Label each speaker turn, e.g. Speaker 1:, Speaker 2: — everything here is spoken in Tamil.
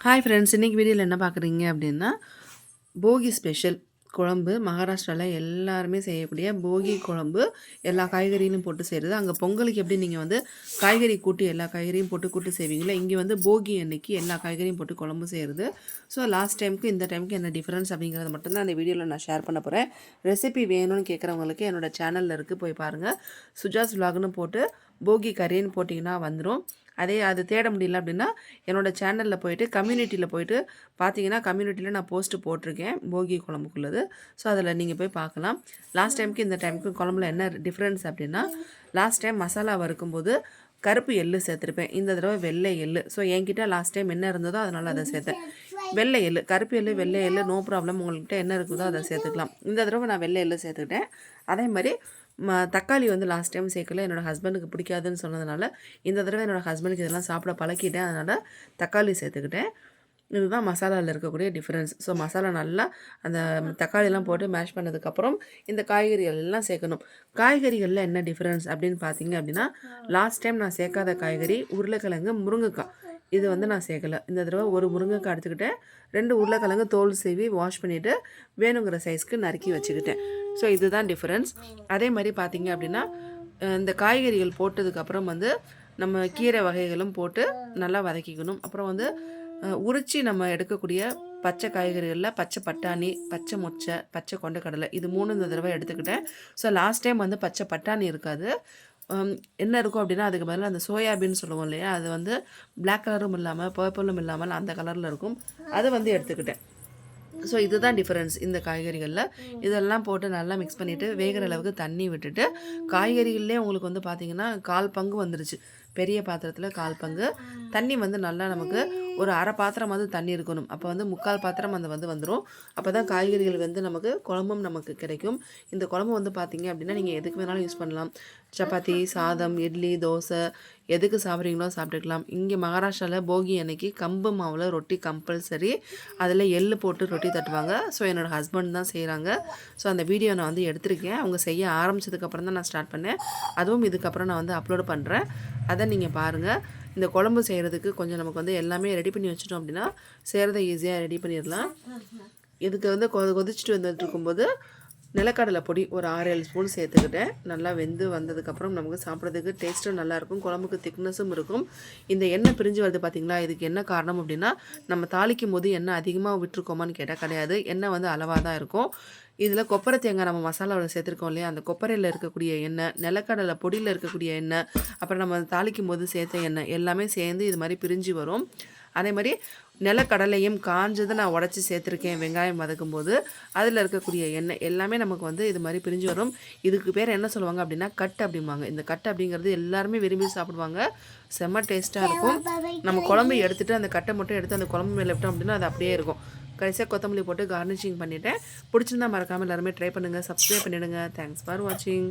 Speaker 1: ஹாய் ஃப்ரெண்ட்ஸ் இன்றைக்கி வீடியோவில் என்ன பார்க்குறீங்க அப்படின்னா போகி ஸ்பெஷல் குழம்பு மகாராஷ்டிராவில் எல்லாருமே செய்யக்கூடிய போகி குழம்பு. எல்லா காய்கறியிலும் போட்டு செய்கிறது அங்கே பொங்கலுக்கு எப்படி நீங்கள் வந்து காய்கறி கூட்டி எல்லா காய்கறியும் போட்டு கூட்டு செய்வீங்களோ? இங்கே வந்து போகி அன்னைக்கு எல்லா காய்கறியும் போட்டு குழம்பு செய்கிறது ஸோ லாஸ்ட் டைமுக்கு இந்த டைமுக்கு என்ன டிஃப்ரென்ஸ் அப்படிங்கிறது மட்டும்தான் அந்த வீடியோவில் நான் ஷேர் பண்ண போகிறேன் ரெசிபி வேணும்னு கேட்குறவங்களுக்கு என்னோடய சேனலில் இருக்குது போய் பாருங்கள் சுஜாஸ் விலாக்னு போட்டு போகி கறின்னு போட்டிங்கன்னா வந்துடும் அதே அது தேட முடியல அப்படின்னா என்னோடய சேனலில் போயிட்டு கம்யூனிட்டியில் போயிட்டு பார்த்தீங்கன்னா கம்யூனிட்டியில் நான் போஸ்ட்டு போட்டிருக்கேன் போகி குழம்புக்குள்ளது. ஸோ அதில் நீங்கள் போய் பார்க்கலாம் லாஸ்ட் டைமுக்கு இந்த டைமுக்கு குழம்புல என்ன டிஃப்ரென்ஸ் அப்படின்னா லாஸ்ட் டைம் மசாலா வறுக்கும்போது கருப்பு எள்ளு சேர்த்துருப்பேன். இந்த தடவை வெள்ளை எள்ளு. ஸோ என்கிட்ட லாஸ்ட் டைம் என்ன இருந்ததோ அதனால் அதை சேர்த்தேன். வெள்ளை எள்ளு கருப்பு எள்ளு வெள்ளை எள்ளு நோ ப்ராப்ளம் உங்கள்கிட்ட என்ன இருக்குதோ அதை சேர்த்துக்கலாம். இந்த தடவை நான் வெள்ளை எள்ளு சேர்த்துக்கிட்டேன். அதே மாதிரி ம தக்காளி வந்து லாஸ்ட் டைம் சேர்க்கல. என்னோடய ஹஸ்பண்டுக்கு பிடிக்காதுன்னு சொன்னதுனால இந்த தடவை என்னோடய ஹஸ்பண்டுக்கு இதெல்லாம் சாப்பிட பழக்கிட்டேன். அதனால் தக்காளி சேர்த்துக்கிட்டேன். இதுதான் மசாலாவில் இருக்கக்கூடிய டிஃப்ரென்ஸ் ஸோ மசாலா நல்லா அந்த தக்காளிலாம் போட்டு மேஷ் பண்ணதுக்கப்புறம் இந்த காய்கறிகள் எல்லாம் சேர்க்கணும். காய்கறிகளில் என்ன டிஃப்ரென்ஸ் அப்படின்னு பார்த்தீங்க அப்படின்னா லாஸ்ட் டைம் நான் சேர்க்காத காய்கறி உருளைக்கிழங்கு முருங்கைக்காய். இது வந்து நான் சேர்க்கலை. இந்த தடவை ஒரு முருங்கைக்காய் எடுத்துக்கிட்டேன். ரெண்டு உருளைக்கிழங்கு தோல் சீவி வாஷ் பண்ணிவிட்டு வேணுங்கிற சைஸ்க்கு நறுக்கி வச்சுக்கிட்டேன். ஸோ இதுதான் டிஃப்ரென்ஸ் அதே மாதிரி பார்த்தீங்க அப்படின்னா இந்த காய்கறிகள் போட்டதுக்கப்புறம் வந்து நம்ம கீரை வகைகளும் போட்டு நல்லா வதக்கிக்கணும். அப்புறம் வந்து உரிச்சி நம்ம எடுக்கக்கூடிய பச்சை காய்கறிகளில் பச்சை பட்டாணி பச்சை மொச்சை பச்சை கொண்டக்கடலை இது மூணு இந்த தடவை எடுத்துக்கிட்டேன். ஸோ லாஸ்ட் டைம் வந்து பச்சை பட்டாணி இருக்காது. என்ன இருக்கும் அப்படின்னா அதுக்கு பதிலாக அந்த சோயாபீன் சொல்லுவோம் இல்லையா? அது வந்து பிளாக் கலரும் இல்லாமல் பர்பிளும் இல்லாமல் அந்த கலரில் இருக்கும். அதை வந்து எடுத்துக்கிட்டேன். ஸோ இதுதான் டிஃப்ரென்ஸ் இந்த காய்கறிகளில். இதெல்லாம் போட்டு நல்லா மிக்ஸ் பண்ணிவிட்டு வேகிற அளவுக்கு தண்ணி விட்டுட்டு காய்கறிகள்லேயே உங்களுக்கு வந்து பார்த்தீங்கன்னா கால் பங்கு வந்துருச்சு. பெரிய பாத்திரத்தில் கால் பங்கு. தண்ணி வந்து நல்லா நமக்கு ஒரு அரை பாத்திரம் வந்து தண்ணி இருக்கணும். அப்போ வந்து முக்கால் பாத்திரம் அந்த வந்து வந்துடும் அப்போ தான் காய்கறிகள் வந்து நமக்கு குழம்பும் நமக்கு கிடைக்கும். இந்த குழம்பு வந்து பார்த்தீங்க அப்படின்னா நீங்கள் எதுக்கு வேணாலும் யூஸ் பண்ணலாம். சப்பாத்தி சாதம் இட்லி தோசை எதுக்கு சாப்பிட்றீங்களோ சாப்பிட்டுக்கலாம். இங்கே மகாராஷ்டிராவில் போகி அன்னைக்கு கம்பு மாவில் ரொட்டி கம்பல்சரி. அதில் எள்ளு போட்டு ரொட்டி தட்டுவாங்க. ஸோ என்னோடய ஹஸ்பண்ட் தான் செய்கிறாங்க ஸோ அந்த வீடியோ நான் வந்து எடுத்திருக்கேன். அவங்க செய்ய ஆரம்பிச்சதுக்கப்புறம் தான் நான் ஸ்டார்ட் பண்ணேன். அதுவும் இதுக்கப்புறம் நான் வந்து அப்லோட் பண்ணுறேன் அதை நீங்கள் பாருங்கள் இந்த குழம்பு செய்கிறதுக்கு கொஞ்சம் நமக்கு வந்து எல்லாமே ரெடி பண்ணி வச்சிட்டோம் அப்படின்னா செய்கிறத ஈஸியாக ரெடி பண்ணிடலாம். இதுக்கு வந்து கொ கொதிச்சுட்டு வந்துட்டு இருக்கும்போது நிலக்கடலை பொடி ஒரு ஆறு ஏழு ஸ்பூன் சேர்த்துக்கிட்டேன். நல்லா வெந்து வந்ததுக்கப்புறம் நமக்கு சாப்பிட்றதுக்கு டேஸ்ட்டும் நல்லாயிருக்கும் குழம்புக்கு திக்னஸும் இருக்கும். இந்த எண்ணெய் பிரிஞ்சு வருது பார்த்தீங்களா இதுக்கு என்ன காரணம் அப்படின்னா நம்ம தாளிக்கும் போது எண்ணெய் அதிகமாக விட்டுருக்கோமான்னு கேட்டால் கிடையாது. எண்ணெய் வந்து அளவாக தான் இருக்கும். இதில் கொப்பரை தேங்காய் நம்ம மசாலாவில் சேர்த்துருக்கோம் இல்லையா? அந்த கொப்பரையில் இருக்கக்கூடிய எண்ணெய் நிலக்கடலை பொடியில் இருக்கக்கூடிய எண்ணெய் அப்புறம் நம்ம தாளிக்கும் போது சேர்த்த எண்ணெய் எல்லாமே சேர்ந்து இது மாதிரி பிரிஞ்சு வரும். அதே மாதிரி நிலக்கடலையும் காஞ்சதை நான் உடச்சி சேர்த்துருக்கேன் வெங்காயம் வதக்கும் போது அதில் இருக்கக்கூடிய எண்ணெய் எல்லாமே நமக்கு வந்து இது மாதிரி பிரிஞ்சு வரும். இதுக்கு பேர் என்ன சொல்லுவாங்க அப்படின்னா கட் அப்படிம்பாங்க. இந்த கட் அப்படிங்கிறது எல்லாருமே விரும்பி சாப்பிடுவாங்க. செம்ம டேஸ்ட்டாக இருக்கும். நம்ம குழம்பு எடுத்துகிட்டு அந்த கட்டை மட்டும் எடுத்து அந்த குழம்பு மேலே விட்டோம் அப்படின்னா அது அப்படியே இருக்கும். கடைசியாக கொத்தமல்லி போட்டு கார்னிஷிங் பண்ணிவிட்டேன் பிடிச்சிருந்தா மறக்காமல் எல்லாருமே ட்ரை பண்ணுங்கள் சப்ஸ்கிரைப் பண்ணிவிடுங்க தேங்க்ஸ் ஃபார் வாட்சிங்